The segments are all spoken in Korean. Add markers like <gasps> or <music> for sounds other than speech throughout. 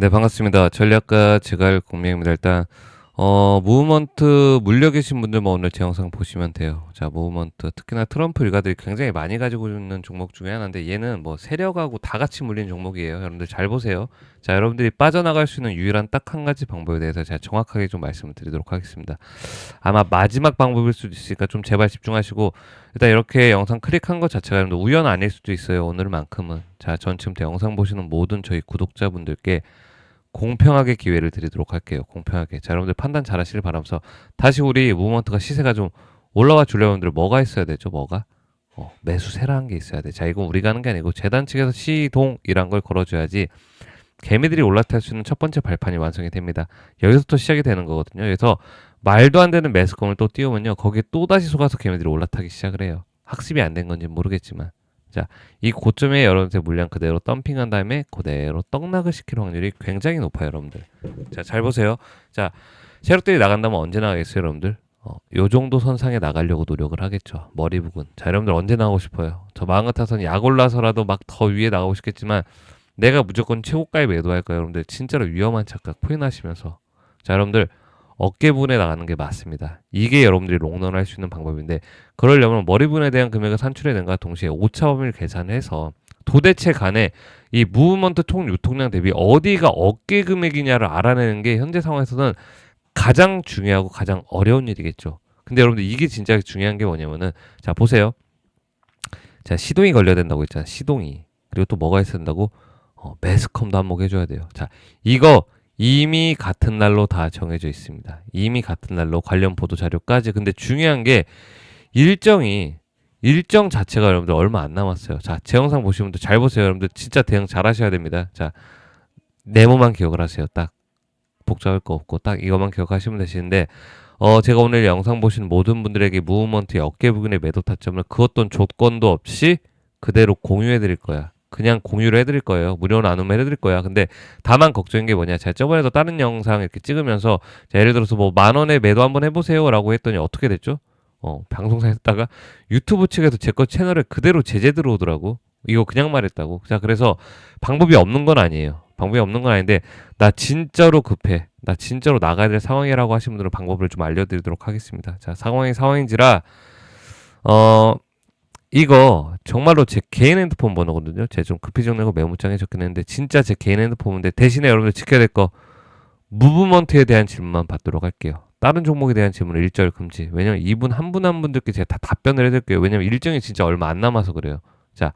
네, 반갑습니다. 전략가 제갈 공명입니다. 일단 어, 무브먼트 물려 계신 분들만 오늘 제 영상 보시면 돼요. 자, 무브먼트 특히나 트럼프 일가들이 굉장히 많이 가지고 있는 종목 중에 하나인데 얘는 뭐 세력하고 다 같이 물린 종목이에요. 여러분들 잘 보세요. 자, 여러분들이 빠져나갈 수 있는 유일한 딱 한 가지 방법에 대해서 제가 정확하게 좀 말씀을 드리도록 하겠습니다. 아마 마지막 방법일 수도 있으니까 좀 제발 집중하시고 일단 이렇게 영상 클릭한 것 자체가 우연 아닐 수도 있어요. 오늘만큼은. 자, 전 지금부터 영상 보시는 모든 저희 구독자분들께 공평하게 기회를 드리도록 할게요. 공평하게. 자, 여러분들 판단 잘 하시길 바라면서 다시 우리 무브먼트가 시세가 좀 올라와 주려면 여러분들 뭐가 있어야 되죠? 뭐가? 어, 매수세라는 게 있어야 돼. 자, 이건 우리가 하는 게 아니고 재단 측에서 시동이란 걸 걸어줘야지 개미들이 올라탈 수 있는 첫 번째 발판이 완성이 됩니다. 여기서부터 시작이 되는 거거든요. 그래서 말도 안 되는 매수권을 또 띄우면요. 거기에 또다시 속아서 개미들이 올라타기 시작을 해요. 학습이 안 된 건지 모르겠지만. 자, 이 고점에 여러분들 물량 그대로 덤핑한 다음에 그대로 떡락을 시킬 확률이 굉장히 높아요, 여러분들. 자, 잘 보세요. 자, 세력들이 나간다면 언제 나가겠어요, 여러분들? 어, 요 정도 선상에 나가려고 노력을 하겠죠. 머리 부분. 자, 여러분들 언제 나가고 싶어요? 저 마음 같아서는 약 올라서라도 막 더 위에 나가고 싶겠지만 내가 무조건 최고가에 매도할 거예요, 여러분들. 진짜로 위험한 착각 포인하시면서. 자, 여러분들 어깨분에 나가는 게 맞습니다. 이게 여러분들이 롱런 할수 있는 방법인데 그러려면 머리분에 대한 금액을 산출해낸 것과 동시에 오차 범위를 계산해서 도대체 간에 이 무브먼트 총 유통량 대비 어디가 어깨 금액이냐를 알아내는 게 현재 상황에서는 가장 중요하고 가장 어려운 일이겠죠. 근데 여러분들 이게 진짜 중요한 게 뭐냐면은 자 보세요. 자 시동이 걸려야 된다고 했잖아. 시동이 그리고 또 뭐가 있어야 된다고 어, 매스컴도 한몫 해줘야 돼요. 자 이거 이미 같은 날로 다 정해져 있습니다. 이미 같은 날로 관련 보도 자료까지. 근데 중요한 게 일정이 일정 자체가 여러분들 얼마 안 남았어요. 자, 제 영상 보시면 잘 보세요. 여러분들 진짜 대응 잘 하셔야 됩니다. 자, 네모만 기억을 하세요. 딱 복잡할 거 없고 딱 이것만 기억하시면 되시는데 어, 제가 오늘 영상 보신 모든 분들에게 무브먼트의 어깨 부분의 매도 타점을 그 어떤 조건도 없이 그대로 공유해 드릴 거야. 그냥 공유를 해드릴 거예요. 무료 나눔을 해드릴 거야. 근데 다만 걱정인 게 뭐냐. 제가 저번에도 다른 영상 이렇게 찍으면서 자, 예를 들어서 뭐 만 원에 매도 한번 해보세요라고 했더니 어떻게 됐죠? 어, 방송사에 했다가 유튜브 측에서 제 거 채널에 그대로 제재 들어오더라고. 이거 그냥 말했다고. 자, 그래서 방법이 없는 건 아니에요. 방법이 없는 건 아닌데 나 진짜로 급해. 나 진짜로 나가야 될 상황이라고 하신 분들은 방법을 좀 알려드리도록 하겠습니다. 자, 상황이 상황인지라 어 이거 정말로 제 개인 핸드폰 번호거든요. 제가 좀 급히 적내고 메모장에 적긴 했는데 진짜 제 개인 핸드폰인데 대신에 여러분들 지켜야 될 거 무브먼트에 대한 질문만 받도록 할게요. 다른 종목에 대한 질문은 일절 금지. 왜냐면 이분 한 분 한 분들께 제가 다 답변을 해드릴게요. 왜냐면 일정이 진짜 얼마 안 남아서 그래요. 자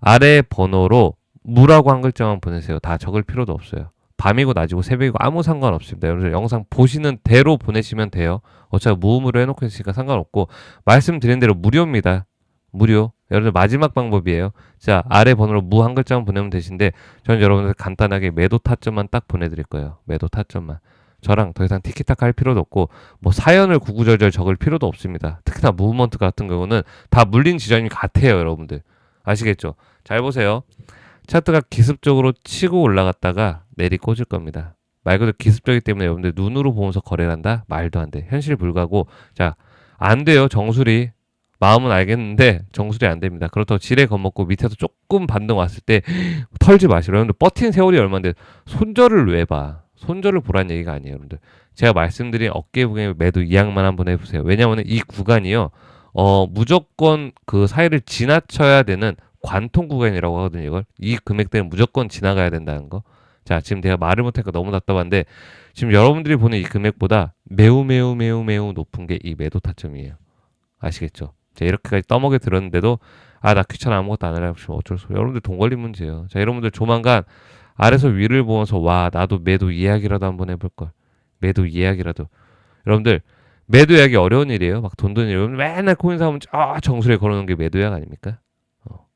아래 번호로 무라고 한 글자만 보내세요. 다 적을 필요도 없어요. 밤이고 낮이고 새벽이고 아무 상관없습니다. 여러분들 영상 보시는 대로 보내시면 돼요. 어차피 무음으로 해놓고 있으니까 상관없고 말씀드린 대로 무료입니다. 무료. 여러분들 마지막 방법이에요. 자 아래 번호로 무 한 글자만 보내면 되신데 저는 여러분들 간단하게 매도 타점만 딱 보내드릴 거예요. 매도 타점만. 저랑 더 이상 티키타카 할 필요도 없고 뭐 사연을 구구절절 적을 필요도 없습니다. 특히나 무브먼트 같은 경우는 다 물린 지점이 같아요, 여러분들. 아시겠죠? 잘 보세요. 차트가 기습적으로 치고 올라갔다가 내리 꽂을 겁니다. 말 그대로 기습적이기 때문에 여러분들 눈으로 보면서 거래를 한다? 말도 안 돼. 현실 불가고 자, 안 돼요. 정수리. 마음은 알겠는데 정수리 안 됩니다. 그렇다고 지레 겁먹고 밑에서 조금 반등 왔을 때 <gasps> 털지 마시고 여러분들 버틴 세월이 얼마인데 손절을 왜 봐? 손절을 보란 얘기가 아니에요, 여러분들. 제가 말씀드린 어깨 부분에 매도 이양만 한번 해보세요. 왜냐하면 이 구간이요, 어 무조건 그 사이를 지나쳐야 되는 관통 구간이라고 하거든요. 이걸 이 금액대는 무조건 지나가야 된다는 거. 자, 지금 제가 말을 못하니까 너무 답답한데 지금 여러분들이 보는 이 금액보다 매우 매우 매우 매우 높은 게 이 매도 타점이에요. 아시겠죠? 자, 이렇게까지 떠먹여 들었는데도 아 나 귀찮아 아무것도 안 하려고 하시면 어쩔 수 없어요. 여러분들 돈 걸린 문제예요. 자, 여러분들 조만간 아래서 위를 보면서 와 나도 매도 이야기라도 한번 해볼 걸. 매도 이야기라도. 여러분들 매도 이야기 어려운 일이에요. 막돈 드는 일. 맨날 코인 사면 아 정수리에 걸어놓은 게 매도 이야기 아닙니까? 어.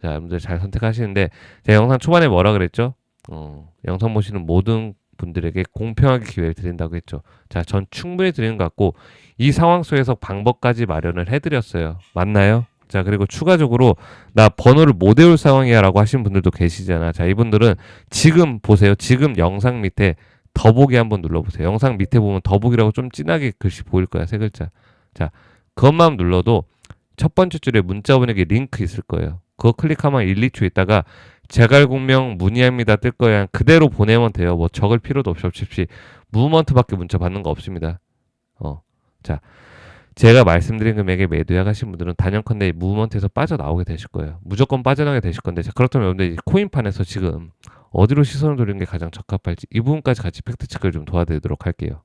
자, 여러분들 잘 선택하시는데 제가 영상 초반에 뭐라 그랬죠? 어, 영상 보시는 모든 분들에게 공평하게 기회를 드린다고 했죠. 자, 전 충분히 드리는 것 같고 이 상황 속에서 방법까지 마련을 해드렸어요. 맞나요? 자, 그리고 추가적으로 나 번호를 못 외울 상황이야라고 하신 분들도 계시잖아. 자, 이분들은 지금 보세요. 지금 영상 밑에 더보기 한번 눌러보세요. 영상 밑에 보면 더보기라고 좀 진하게 글씨 보일 거야. 세 글자. 자, 그것만 눌러도 첫 번째 줄에 문자 보내기 링크 있을 거예요. 그거 클릭하면 1, 2초 있다가 제갈공명 문의합니다 뜰 거야 그대로 보내면 돼요. 뭐 적을 필요도 없이 없이 무브먼트밖에 문자 받는 거 없습니다. 어, 자 제가 말씀드린 금액에 매도 예약하신 분들은 단연컨대 무브먼트에서 빠져나오게 되실 거예요. 무조건 빠져나오게 되실 건데 자, 그렇다면 여러분들 이 코인판에서 지금 어디로 시선을 돌리는 게 가장 적합할지 이 부분까지 같이 팩트 체크를 좀 도와드리도록 할게요.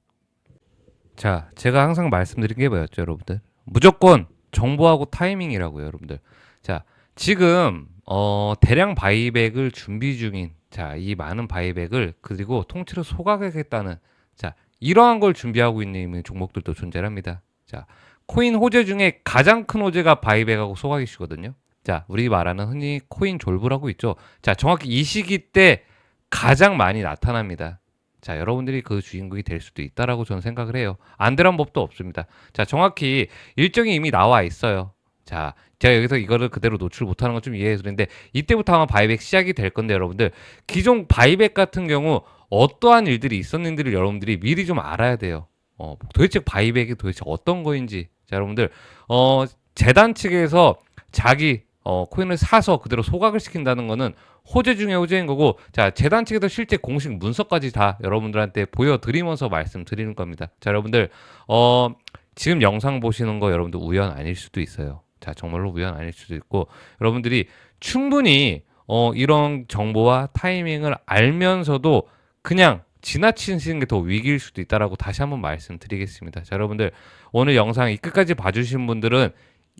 자, 제가 항상 말씀드린 게 뭐였죠, 여러분들? 무조건 정보하고 타이밍이라고요, 여러분들. 자, 지금 어, 대량 바이백을 준비 중인 자, 이 많은 바이백을 그리고 통째로 소각하겠다는 자, 이러한 걸 준비하고 있는 종목들도 존재합니다. 자, 코인 호재 중에 가장 큰 호재가 바이백하고 소각이시거든요. 자, 우리 말하는 흔히 코인 졸부라고 있죠. 자, 정확히 이 시기 때 가장 많이 나타납니다. 자, 여러분들이 그 주인공이 될 수도 있다라고 저는 생각을 해요. 안 되란 법도 없습니다. 자, 정확히 일정이 이미 나와 있어요. 자, 제가 여기서 이거를 그대로 노출 못하는 건 좀 이해해 드리는데 이때부터 아마 바이백 시작이 될 건데 여러분들 기존 바이백 같은 경우 어떠한 일들이 있었는지를 여러분들이 미리 좀 알아야 돼요. 어, 도대체 바이백이 도대체 어떤 거인지. 자, 여러분들 어, 재단 측에서 자기 어, 코인을 사서 그대로 소각을 시킨다는 거는 호재 중에 호재인 거고 자 재단 측에서 실제 공식 문서까지 다 여러분들한테 보여드리면서 말씀드리는 겁니다. 자 여러분들 어 지금 영상 보시는 거 여러분들 우연 아닐 수도 있어요. 자 정말로 우연 아닐 수도 있고 여러분들이 충분히 어 이런 정보와 타이밍을 알면서도 그냥 지나치시는 게 더 위기일 수도 있다라고 다시 한번 말씀드리겠습니다. 자 여러분들 오늘 영상 이 끝까지 봐주신 분들은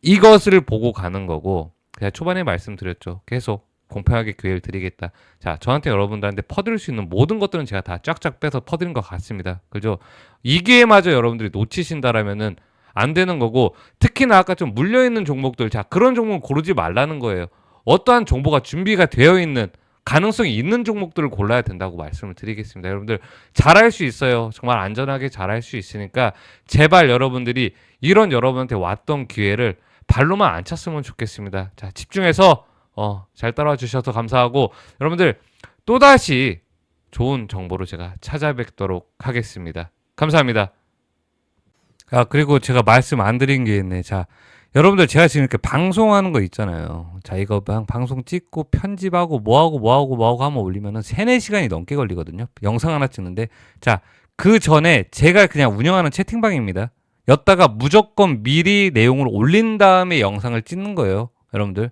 이것을 보고 가는 거고 제가 초반에 말씀드렸죠. 계속 공평하게 기회를 드리겠다. 자, 저한테 여러분들한테 퍼드릴 수 있는 모든 것들은 제가 다 쫙쫙 빼서 퍼드린 것 같습니다. 그죠? 이 기회마저 여러분들이 놓치신다라면은 안 되는 거고 특히나 아까 좀 물려 있는 종목들 자 그런 종목 고르지 말라는 거예요. 어떠한 정보가 준비가 되어 있는 가능성이 있는 종목들을 골라야 된다고 말씀을 드리겠습니다. 여러분들 잘할 수 있어요. 정말 안전하게 잘할 수 있으니까 제발 여러분들이 이런 여러분한테 왔던 기회를 발로만 안 찼으면 좋겠습니다. 자, 집중해서 어, 잘 따라와 주셔서 감사하고 여러분들 또다시 좋은 정보로 제가 찾아뵙도록 하겠습니다. 감사합니다. 아, 그리고 제가 말씀 안 드린 게 있네. 자, 여러분들 제가 지금 이렇게 방송하는 거 있잖아요. 자, 이거 방, 방송 찍고 편집하고 뭐하고 뭐하고 뭐하고 하면 올리면은 3, 4시간이 넘게 걸리거든요. 영상 하나 찍는데. 자, 그 전에 제가 그냥 운영하는 채팅방입니다. 였다가 무조건 미리 내용을 올린 다음에 영상을 찍는 거예요. 여러분들.